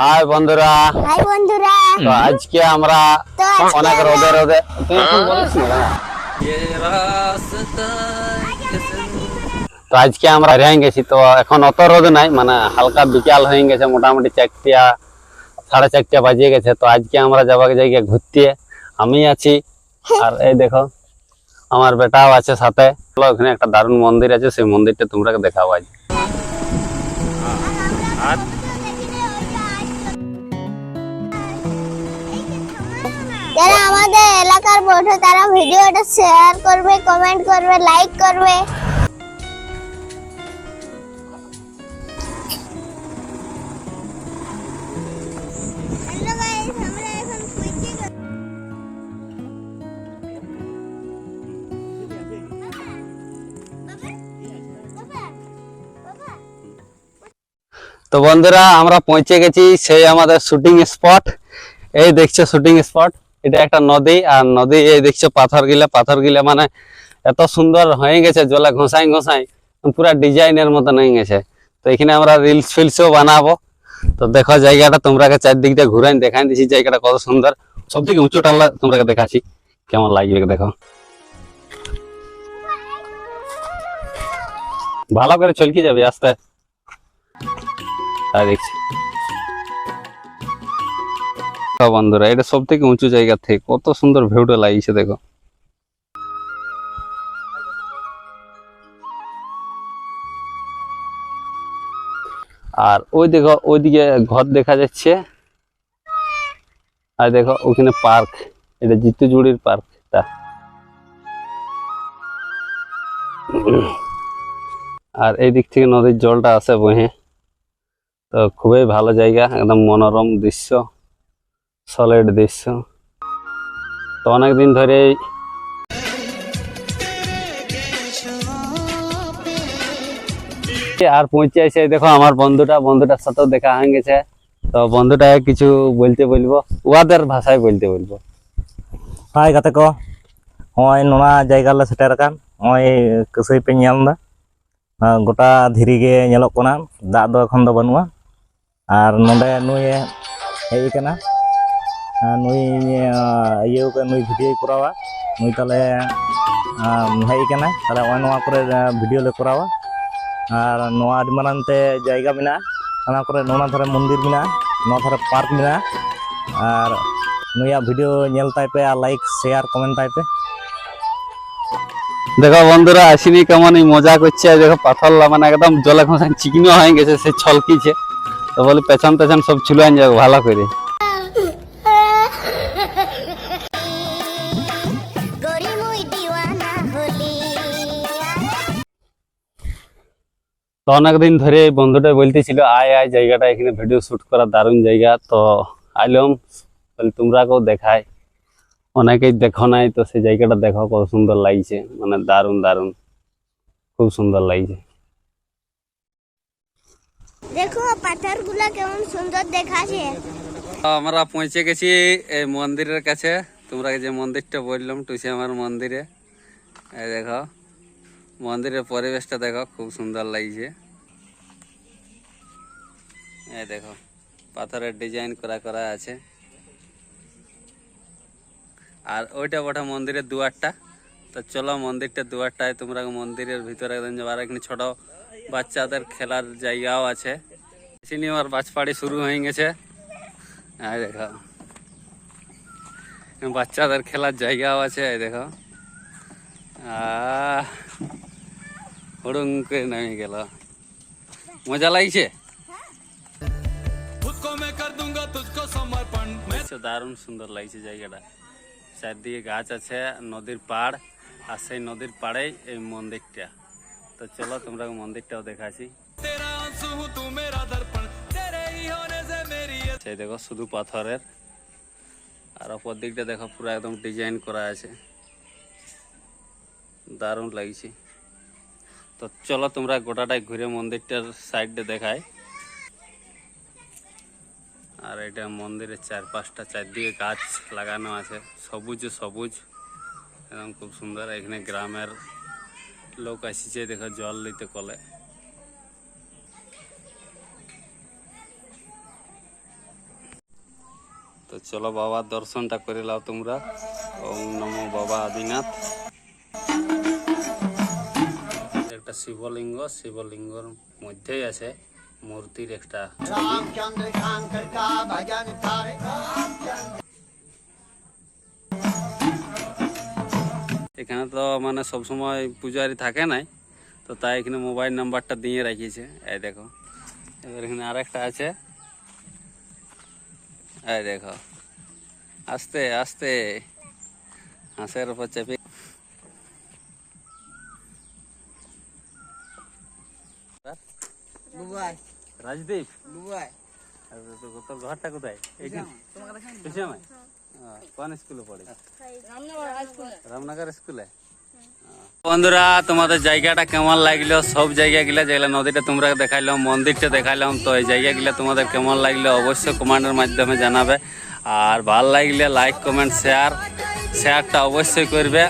High বন্ধুরা। High বন্ধুরা। তো আজকে আমরা অনেক রোদে রোদে এখন বলিস না তো আজকে আমরা হয়ে গেছি। তো এখন অত রোদ নাই মানে হালকা বিকাল হয়ে গেছে মোটামুটি চারটিয়া সাড়ে চারটা বাজিয়ে গেছে। তো আজকে আমরা যাবাকে জায়গায় ঘুরতে। আমি আছি আর এই দেখো আমার বেটাও আছে সাথে। ওখানে একটা দারুণ মন্দির আছে সেই মন্দিরটা তোমরা দেখাবো আজ বন্ধু, তারা ভিডিওটা শেয়ার করবে কমেন্ট করবে লাইক করবে। তো বন্ধুরা, আমরা পৌঁছে গেছি সেই আমাদের শুটিং স্পট এই দেখছ শুটিং স্পট এটা একটা নদী, আর নদী এই দেখছ পাথর গিলা পাথর গিলা মানে এত সুন্দর হয়ে গেছে, জলে ঘষাই ঘষাই, পুরা ডিজাইনের মতন হয়ে গেছে। তো এখানে আমরা রিলস ফিলসও বানাবো। তো দেখো জায়গাটা, তোমরাকে চারদিক দিয়ে ঘুরাই দেখাই দিছি, জায়গাটা কত সুন্দর। সব থেকে উঁচু টাল্লা তোমরাকে দেখাচ্ছি, কেমন লাগবে দেখো। ভালো করে চলকি যাবে আস্তে। দেখছি। বন্ধুরা এটা সব থেকে উঁচু জায়গা থেকে কত সুন্দর ভিউটা লাগিয়েছে দেখো। আর ওই দেখো, ওইদিকে ঘর দেখা যাচ্ছে। আর দেখো, ওখানে পার্ক, এটা জিতু জুড়ির পার্কটা। আর এই দিক থেকে নদীর জলটা আসে বহে তো খুবই ভালো জায়গা, একদম মনোরম দৃশ্য। সলিড দৃশ্য তো অনেকদিন ধরে আর পৌঁছে আছে দেখো আমার বন্ধুটা, বন্ধুটার সাথে দেখা হয়ে গেছে। তো বন্ধুটা কিছু বলতে বলব ওদের ভাষায় বলতে বলব। হাই গাতে কো নয় নোনা জায়গা লে সেটার কান নয় কসই পে নিয়াম গোটা ধীরি গে নেলক কোনা দা এখন দো বানুয়া আর নন্দে নুয়ে হেই কানা। ᱱᱩᱭ ᱤᱭᱟᱹ ᱱᱩᱭ ᱵᱷᱤᱰᱤᱭᱳᱭ ᱠᱚᱨᱟᱣᱟ ᱱᱩᱭ ᱛᱟᱦᱚᱞᱮ ᱦᱮᱡ ᱟᱠᱟᱱᱟᱭ ᱛᱟᱦᱚᱞᱮ ᱱᱚᱜᱼᱚᱭ ᱱᱚᱣᱟ ᱠᱚᱨᱮ ᱵᱷᱤᱰᱤᱭᱳ ᱞᱮ ᱠᱚᱨᱟᱣᱟ ᱟᱨ ᱱᱚᱣᱟ ᱟᱹᱰᱤ ᱢᱟᱨᱟᱝ ᱛᱮ ᱡᱟᱭᱜᱟ ᱢᱮᱱᱟᱜᱼᱟ ᱚᱱᱟ ᱠᱚᱨᱮ ᱱᱚᱣᱟ ᱫᱷᱟᱨᱮ ᱢᱚᱱᱫᱤᱨ ᱢᱮᱱᱟᱜᱼᱟ ᱱᱚᱣᱟ ᱫᱷᱟᱨᱮ ᱯᱟᱨᱠ ᱢᱮᱱᱟᱜᱼᱟ ᱟᱨ ᱱᱩᱭᱟᱜ ভিডিও ᱧᱮᱞ ᱛᱟᱭᱯᱮ আর লাইক শেয়ার কমেন্ট তাইপে দেখো বন্ধুরা আসিনি কেমন এই মজা করছে দেখো পাথর মানে একদম জলে ঘষান চিকনো হয়ে গেছে সে ছলকিছে তো বলি পেছন পেছন সব ছুলে যাবে ভালো করে তো অনেকদিন ধরে এই বন্ধুটা বলতেছিল আয় আয় জায়গাটা এখানে ভিডিও শুট করা দারুণ জায়গা। তো আইলাম বলি তোমরাকেও দেখায় অনেকেই দেখো নাই তো সেই জায়গাটা দেখো কত সুন্দর লাগছে। মানে দারুণ দারুণ। খুব সুন্দর লাগছে। দেখো পাথরগুলা কেমন সুন্দর দেখাছে আমরা পৌঁছে গেছি এই মন্দিরের কাছে। তোমরা যে মন্দিরটা বললাম টুসি আমার মন্দিরে। এই দেখো। মন্দিরের পরিবেশটা দেখো, খুব সুন্দর লাগছে। এই দেখো, পাথরের ডিজাইন করা করা আছে। আর ওইটা বটা মন্দিরের দুয়ারটা। তো চলো মন্দিরটা, দুয়ারটায় তোমরা মন্দিরের ভিতরে একদম যাবার এখানে ছোট বাচ্চাদের খেলার জায়গাও আছে। সিনেমার বাজপাড়ি শুরু হয়ে গেছে। এই দেখো, বাচ্চাদের খেলার জায়গাও আছে দেখো। আহ হুড়ুং করে নেমে গেল। মজা লাগছে? দেখছ, দারুণ সুন্দর লাগছে জায়গাটা। চারদিকে গাছ আছে নদীর পাড় আর সেই নদীর পাড়েই এই মন্দিরটা। তো চলো তোমরা মন্দিরটাও দেখাচ্ছি। সেই দেখো শুধু পাথরের। আর অপর দিকটা দেখো পুরো একদম ডিজাইন করা আছে। দারুণ লাগছে। তো চলো তোমরা গোটাটাই ঘুরে মন্দিরটার সাইডে দেখায় আর এটা মন্দিরের চারপাশটা, চারদিকে গাছ লাগানো আছে, সবুজ সবুজ, একদম খুব সুন্দর। এখানে গ্রামের লোক আসিছে দেখো জল নিতে কলে। তো চলো বাবার দর্শনটা করে লাও তোমরা। ওম নমো বাবা আদিনাথ। শিবলিঙ্গ শিবলিঙ্গর মধ্যেই আছে মূর্তির একটা। এখানে তো মানে সবসময় পূজারি থাকে নাই তো তাই এখানে মোবাইল নাম্বারটা দিয়ে রাখিয়েছে এই দেখো এবার এখানে আরেকটা আছে। এই দেখো আস্তে আস্তে। হাঁসের উপর চেপে রাজদীপ? আর তোর ঘরটা কোথায়? হ্যাঁ, কোন স্কুলে পড়ে? রামনগর স্কুলে? বন্ধুরা তোমাদের জায়গাটা কেমন লাগল? সব জায়গা গিলা যেগুলা নদীটা তোমরা দেখাইলাম মন্দিরটা দেখাইলাম তো এই জায়গা গিলা তোমাদের কেমন লাগল অবশ্যই কমেন্টের মাধ্যমে জানাবে। আর ভালো লাগলে লাইক কমেন্ট শেয়ার শেয়ারটা অবশ্যই করবে।